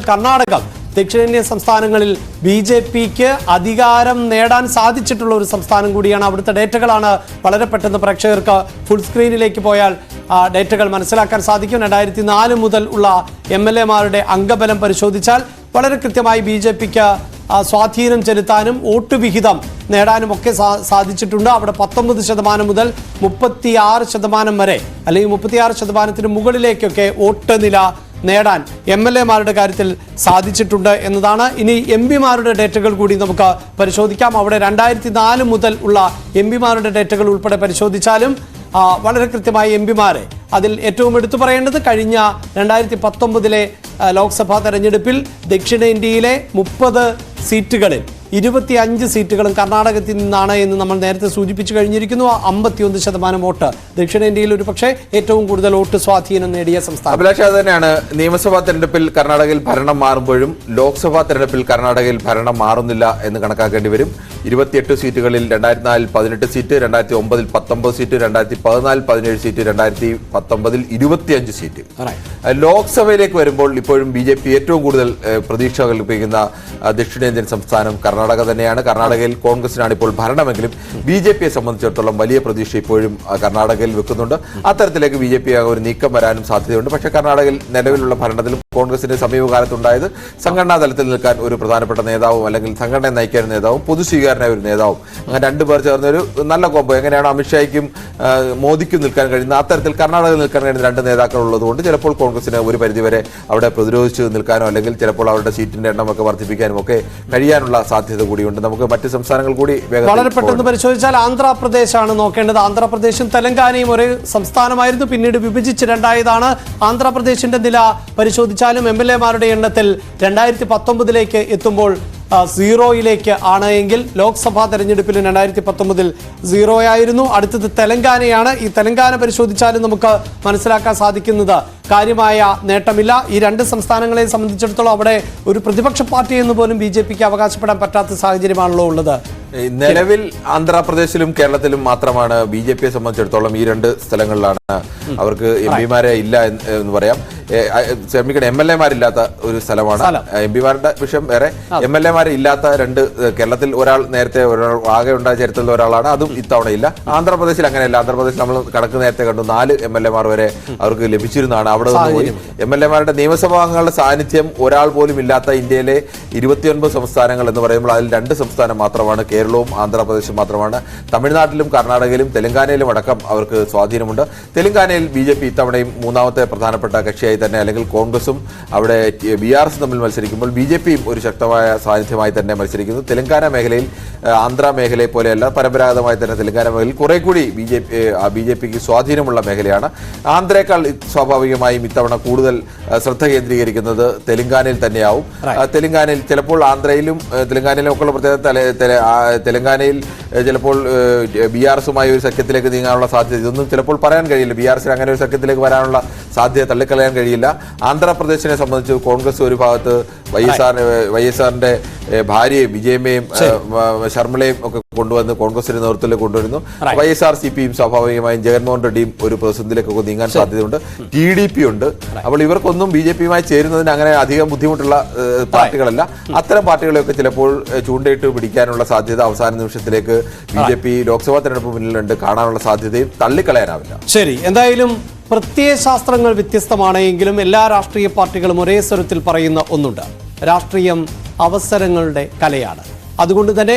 കർണാടകം ദക്ഷിണേന്ത്യൻ സംസ്ഥാനങ്ങളിൽ B J പിക്ക് അധികാരം നേടാൻ സാധിച്ചിട്ടുള്ള ഒരു സംസ്ഥാനം കൂടിയാണ് അവിടുത്തെ ഡേറ്റകളാണ് വളരെ പെട്ടെന്ന് പ്രേക്ഷകർക്ക് ഫുൾ സ്ക്രീനിലേക്ക് പോയാൽ ഡേറ്റകൾ മനസ്സിലാക്കാൻ സാധിക്കും. രണ്ടായിരത്തി നാല് മുതൽ ഉള്ള എം എൽ എമാരുടെ അംഗബലം പരിശോധിച്ചാൽ വളരെ കൃത്യമായി ബി ജെ പിക്ക് സ്വാധീനം ചെലുത്താനും വോട്ട് വിഹിതം നേടാനും ഒക്കെ സാധിച്ചിട്ടുണ്ട്. അവിടെ പത്തൊമ്പത് ശതമാനം മുതൽ മുപ്പത്തിയാറ് ശതമാനം വരെ അല്ലെങ്കിൽ മുപ്പത്തിയാറ് ശതമാനത്തിന് മുകളിലേക്കൊക്കെ വോട്ട് നില നേടാൻ എം എൽ എമാരുടെ കാര്യത്തിൽ സാധിച്ചിട്ടുണ്ട് എന്നതാണ്. ഇനി എം പിമാരുടെ ഡേറ്റകൾ കൂടി നമുക്ക് പരിശോധിക്കാം. അവിടെ രണ്ടായിരത്തി നാല് മുതൽ ഉള്ള എം പിമാരുടെ ഡേറ്റകൾ ഉൾപ്പെടെ പരിശോധിച്ചാലും വളരെ കൃത്യമായി എം പിമാരെ അതിൽ ഏറ്റവും എടുത്തു പറയേണ്ടത് കഴിഞ്ഞ രണ്ടായിരത്തി പത്തൊമ്പതിലെ ലോക്സഭാ തെരഞ്ഞെടുപ്പിൽ ദക്ഷിണേന്ത്യയിലെ മുപ്പത് സീറ്റുകളിൽ ഇരുപത്തി അഞ്ച് സീറ്റുകളും കർണാടകത്തിൽ നിന്നാണ് എന്ന് നമ്മൾ നേരത്തെ സൂചിപ്പിച്ചു കഴിഞ്ഞിരിക്കുന്നു. അമ്പത്തിയൊന്ന് ശതമാനം വോട്ട് ദക്ഷിണേന്ത്യയിൽ ഒരു പക്ഷേ ഏറ്റവും കൂടുതൽ വോട്ട് സ്വാധീനം നേടിയ സംസ്ഥാനം. അഭിലാഷ് അത് തന്നെയാണ്. നിയമസഭാ തെരഞ്ഞെടുപ്പിൽ കർണാടകയിൽ ഭരണം മാറുമ്പോഴും ലോക്സഭാ തെരഞ്ഞെടുപ്പിൽ കർണാടകയിൽ ഭരണം മാറുന്നില്ല എന്ന് കണക്കാക്കേണ്ടി വരും. ഇരുപത്തിയെട്ട് സീറ്റുകളിൽ രണ്ടായിരത്തി നാലിൽ പതിനെട്ട് സീറ്റ് രണ്ടായിരത്തി ഒമ്പതിൽ പത്തൊമ്പത് സീറ്റ് രണ്ടായിരത്തി പതിനാലിൽ പതിനേഴ് സീറ്റ് രണ്ടായിരത്തി പത്തൊമ്പതിൽ ഇരുപത്തിയഞ്ച് സീറ്റ്. ലോക്സഭയിലേക്ക് വരുമ്പോൾ ഇപ്പോഴും ബി ജെ പി ഏറ്റവും കൂടുതൽ പ്രതീക്ഷ കൽപ്പിക്കുന്ന ദക്ഷിണേന്ത്യൻ സംസ്ഥാനം കർണാടക തന്നെയാണ്. കർണാടകയിൽ കോൺഗ്രസിനാണ് ഇപ്പോൾ ഭരണമെങ്കിലും ബി ജെ പിയെ സംബന്ധിച്ചിടത്തോളം വലിയ പ്രതീക്ഷ ഇപ്പോഴും കർണാടകയിൽ വെക്കുന്നുണ്ട്. അത്തരത്തിലേക്ക് ബി ജെ പി ഒരു നീക്കം വരാനും സാധ്യതയുണ്ട്. പക്ഷേ കർണാടകയിൽ നിലവിലുള്ള ഭരണത്തിലും കോൺഗ്രസിന്റെ സമീപകാലത്തുണ്ടായത് സംഘടനാ തലത്തിൽ നിൽക്കാൻ ഒരു പ്രധാനപ്പെട്ട നേതാവും അല്ലെങ്കിൽ സംഘടനയെ നയിക്കാൻ നേതാവും പൊതുസ്വീകാരനായ ഒരു നേതാവും. അങ്ങനെ രണ്ടുപേർ ചേർന്ന ഒരു നല്ല കോമ്പോ എങ്ങനെയാണ് അമിത്ഷായ്ക്കും മോദിക്കും നിൽക്കാൻ കഴിയുന്ന അത്തരത്തിൽ കർണാടകയിൽ നിൽക്കാൻ കഴിയുന്ന രണ്ട് നേതാക്കൾ ഉള്ളതുകൊണ്ട് ചിലപ്പോൾ കോൺഗ്രസിന് ഒരു പരിധിവരെ അവിടെ പ്രതിരോധിച്ച് നിൽക്കാനോ അല്ലെങ്കിൽ ചിലപ്പോൾ അവരുടെ സീറ്റിന്റെ എണ്ണമൊക്കെ വർദ്ധിപ്പിക്കാനും ഒക്കെ കഴിയാനുള്ള സാധ്യത കൂടിയുണ്ട്. നമുക്ക് മറ്റ് സംസ്ഥാനങ്ങൾ കൂടി വളരെ പെട്ടെന്ന് പരിശോധിച്ചാൽ ആന്ധ്രാപ്രദേശാണ് നോക്കേണ്ടത്. ആന്ധ്രാപ്രദേശും തെലങ്കാനയും ഒരു സംസ്ഥാനമായിരുന്നു. പിന്നീട് വിഭജിച്ച് രണ്ടായതാണ് ആന്ധ്രാപ്രദേശിന്റെ നില. പരിശോധിച്ചാലും എം എൽ എമാരുടെ എണ്ണത്തിൽ രണ്ടായിരത്തി പത്തൊമ്പതിലേക്ക് എത്തുമ്പോൾ സീറോയിലേക്ക് ആണ് എങ്കിൽ ലോക്സഭാ തെരഞ്ഞെടുപ്പിൽ രണ്ടായിരത്തി പത്തൊമ്പതിൽ സീറോ ആയിരുന്നു അടുത്തത് തെലങ്കാനയാണ്. ഈ തെലങ്കാന പരിശോധിച്ചാലും നമുക്ക് മനസ്സിലാക്കാൻ സാധിക്കുന്നത് കാര്യമായ നേട്ടമില്ല. ഈ രണ്ട് സംസ്ഥാനങ്ങളെ സംബന്ധിച്ചിടത്തോളം അവിടെ ഒരു പ്രതിപക്ഷ പാർട്ടി എന്ന് പോലും ബി ജെ പിക്ക് അവകാശപ്പെടാൻ പറ്റാത്ത സാഹചര്യമാണല്ലോ ഉള്ളത്. നിലവിൽ ആന്ധ്രാപ്രദേശിലും കേരളത്തിലും മാത്രമാണ് ബി ജെ പിയെ സംബന്ധിച്ചിടത്തോളം ഈ രണ്ട് സ്ഥലങ്ങളിലാണ് അവർക്ക് എം പിമാരെ ഇല്ല എന്ന് പറയാം. ക്ഷമിക്കണം എം എൽ എമാരില്ലാത്ത ഒരു സ്ഥലമാണ്. സ്ഥലം. എം പിമാരുടെ വിഷയം വേറെ. എം എൽ എമാരെ ഇല്ലാത്ത രണ്ട് കേരളത്തിൽ ഒരാൾ നേരത്തെ ഒരാൾ ആകെ ഉണ്ടായ ചരിത്രത്തിൽ ഒരാളാണ്. അതും ഇത്തവണ ഇല്ല ആന്ധ്രാപ്രദേശിൽ അങ്ങനെയല്ല. ആന്ധ്രാപ്രദേശിൽ നമ്മൾ കണക്ക് നേരത്തെ കണ്ടു. നാല് എം എൽ എമാർ വരെ അവർക്ക് ലഭിച്ചിരുന്നതാണ്. അവിടെ നിന്ന് പോയി. എം എൽ എമാരുടെ നിയമസഭാ നിയമസഭാംഗങ്ങളുടെ സാന്നിധ്യം ഒരാൾ പോലും ഇല്ലാത്ത ഇന്ത്യയിലെ ഇരുപത്തിയൊൻപത് സംസ്ഥാനങ്ങൾ എന്ന് പറയുമ്പോൾ അതിൽ രണ്ട് സംസ്ഥാനം മാത്രമാണ്. കേരളവും ആന്ധ്രാപ്രദേശും മാത്രമാണ്. തമിഴ്നാട്ടിലും കർണാടകയിലും തെലങ്കാനയിലും അടക്കം അവർക്ക് സ്വാധീനമുണ്ട്. തെലങ്കാനയിൽ ബി ജെ പി ഇത്തവണയും മൂന്നാമത്തെ പ്രധാനപ്പെട്ട കക്ഷിയായി തന്നെ അല്ലെങ്കിൽ കോൺഗ്രസും അവിടെ ബി ആർ എസ് തമ്മിൽ മത്സരിക്കുമ്പോൾ ബി ജെ പിയും ഒരു ശക്തമായ സാന്നിധ്യമായി തന്നെ മത്സരിക്കുന്നു. തെലങ്കാന മേഖലയിൽ ആന്ധ്ര മേഖലയെ പോലെയല്ല പരമ്പരാഗതമായി തന്നെ തെലങ്കാന മേഖലയിൽ കുറെ കൂടി B J P B J പിക്ക് സ്വാധീനമുള്ള മേഖലയാണ്. ആന്ധ്രയേക്കാൾ സ്വാഭാവികമായും ഇത്തവണ കൂടുതൽ ശ്രദ്ധ കേന്ദ്രീകരിക്കുന്നത് തെലങ്കാനയിൽ തന്നെയാവും. തെലങ്കാനയിൽ ചിലപ്പോൾ ആന്ധ്രയിലും തെലങ്കാനയിലും ഒക്കെ ഉള്ള പ്രത്യേകത തെലങ്കാനയിൽ ചിലപ്പോൾ ബി ആർ എസുമായി ഒരു സഖ്യത്തിലേക്ക് നീങ്ങാനുള്ള സാധ്യത ഇതൊന്നും ചിലപ്പോൾ പറയാൻ കഴിയില്ല. ബി ആർ എസിന് അങ്ങനെ ഒരു സഖ്യത്തിലേക്ക് വരാനുള്ള സാധ്യത തള്ളിക്കളയാൻ കഴിയില്ല. ആന്ധ്രാപ്രദേശിനെ സംബന്ധിച്ച് കോൺഗ്രസ് ഒരു ഭാഗത്ത് Y S R Y S ആറിന്റെ ഭാര്യയും വിജയമ്മയും ശർമ്മളയും ഒക്കെ കൊണ്ടുവന്ന് കോൺഗ്രസിന്റെ നേതൃത്വത്തിൽ കൊണ്ടുവരുന്നു. വൈ എസ് ആർ സി പിയും സ്വാഭാവികമായും ജഗൻമോഹൻ റെഡ്ഡിയും ഒരു പ്രതിസന്ധിയിലേക്കൊക്കെ നീങ്ങാൻ സാധ്യതയുണ്ട്. ടി ഡി പി ഉണ്ട് അപ്പോൾ ഇവർക്കൊന്നും ബി ജെ പിയുമായി ചേരുന്നതിന് അങ്ങനെ അധികം ബുദ്ധിമുട്ടുള്ള പാർട്ടികളല്ല. അത്തരം പാർട്ടികളെയൊക്കെ ചിലപ്പോൾ ചൂണ്ടയിട്ട് പിടിക്കാനുള്ള സാധ്യത അവസാന നിമിഷത്തിലേക്ക് ബി ജെ പി ലോക്സഭാ തെരഞ്ഞെടുപ്പ് മുന്നിലുണ്ട്. കാണാനുള്ള സാധ്യതയും തള്ളിക്കളയാനാവില്ല. ശരി. എന്തായാലും പ്രത്യയശാസ്ത്രങ്ങൾ ശാസ്ത്രങ്ങൾ വ്യത്യസ്തമാണെങ്കിലും എല്ലാ രാഷ്ട്രീയ പാർട്ടികളും ഒരേ സ്വരത്തിൽ പറയുന്ന ഒന്നുണ്ട്. രാഷ്ട്രീയം അവസരങ്ങളുടെ കലയാണ്. അതുകൊണ്ട് തന്നെ